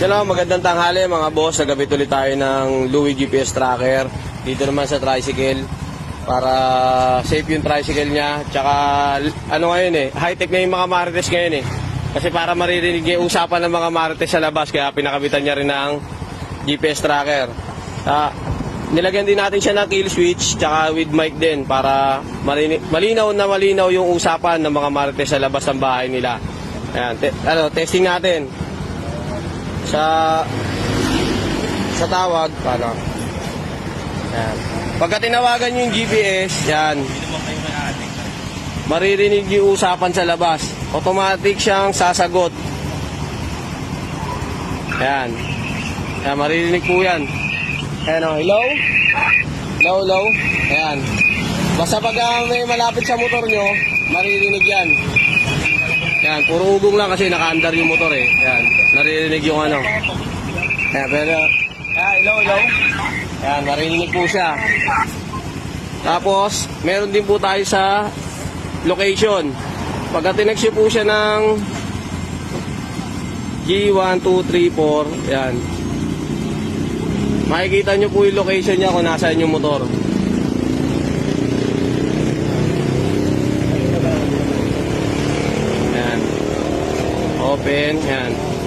Hello, magandang tanghali mga boss. Nagabit ulit tayo ng Louis GPS tracker. Dito naman sa tricycle. Para safe yung tricycle niya. Tsaka ano ngayon eh, high-tech na yung mga marites ngayon eh. Kasi para maririnig yung usapan ng mga marites sa labas, kaya pinakabitan niya rin ng GPS tracker. Ah, nilagyan din natin siya ng kill switch tsaka with mic din para malinaw na malinaw yung usapan ng mga marites sa labas ng bahay nila. Ayan, te- ano, testing natin sa sa tawag paano? Yan. Pagka tinawagan yung GPS yan. Maririnig yung usapan sa labas. Automatic siyang sasagot. Yan. Yan maririnig po yan. Ayan o hello? Hello hello? Ayan. Basta pag ah, may malapit sa motor nyo maririnig yan, puro ugong lang kasi naka-under yung motor eh. Yan, naririnig yung ano. Yan, pero, ah, hello, hello. Yan, naririnig po siya. Tapos, meron din po tayo sa location. Pagka tinext po siya ng G1234, yan. Makikita nyo po yung location niya kung nasaan yung motor. Open, yan.